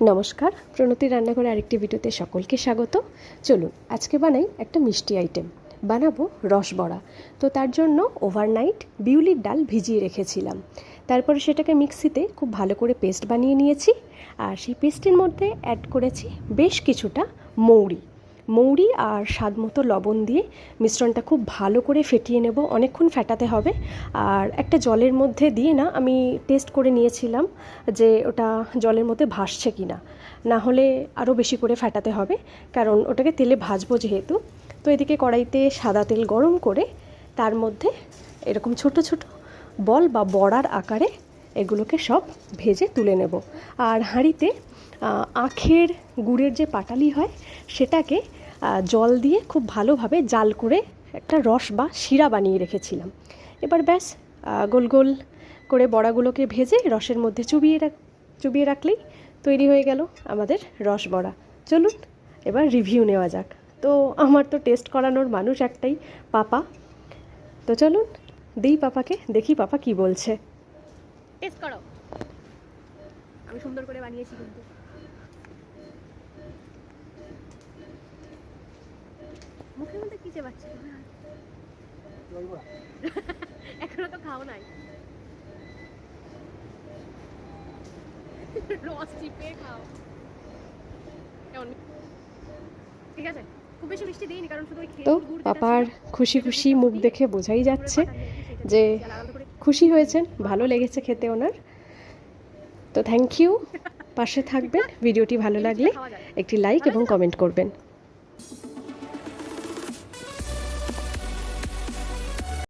নমস্কার, প্রণতি রান্নাঘরে আরেকটি ভিডিওতে সকলকে স্বাগত। চলুন, আজকে বানাই একটা মিষ্টি আইটেম বানাবো রসবড়া তো তার জন্য ওভারনাইট বিউলির ডাল ভিজিয়ে রেখেছিলাম। তারপরে সেটাকে মিক্সিতে খুব ভালো করে পেস্ট বানিয়ে নিয়েছি। আর সেই পেস্টের মধ্যে অ্যাড করেছি বেশ কিছুটা মৌরি। মৌরি আর স্বাদ মতো লবণ দিয়ে মিশ্রণটা খুব ভালো করে ফেটিয়ে নেব। অনেকক্ষণ ফেটাতে হবে। আর একটা জলের মধ্যে দিয়ে না আমি টেস্ট করে নিয়েছিলাম যে ওটা জলের মধ্যে ভাসছে কি না না হলে আরও বেশি করে ফেটাতে হবে, কারণ ওটাকে তেলে ভাজবো যেহেতু। তো এদিকে কড়াইতে সাদা তেল গরম করে তার মধ্যে এরকম ছোট ছোট বল বা বড়ার আকারে এগুলোকে সব ভেজে তুলে নেব। আর হাঁড়িতে আখের গুড়ের যে পাটালি হয়, সেটাকে জল দিয়ে খুব ভালোভাবে জাল করে একটা রস বা শিরা বানিয়ে রেখেছিলাম। এবার ব্যাস গোল গোল করে বড়াগুলোকে ভেজে রসের মধ্যে চুবিয়ে রাখ, চুবিয়ে রাখলেই তৈরি হয়ে গেল আমাদের রস বড়া। চলুন, এবার রিভিউ নেওয়া যাক। তো আমার তো টেস্ট করানোর মানুষ একটাই পাপা। তো চলুন, দিই পাপাকে, দেখি পাপা কি বলছে। টেস্ট করো। আমি সুন্দর করে বানিয়েছি কিন্তু। মুখের মধ্যে কি চেবাচ্ছে এখনও তো খাও নাই। রস চিপে খাও। কেমন? ঠিক আছে তো পাপার খুশি খুশি মুখ দেখে বোঝাই যাচ্ছে যে খুশি হয়েছেন ভালো লেগেছে খেতে ওনার। তো থ্যাংক ইউ পাশে থাকবেন ভিডিওটি ভালো লাগলে একটি লাইক এবং কমেন্ট করবেন।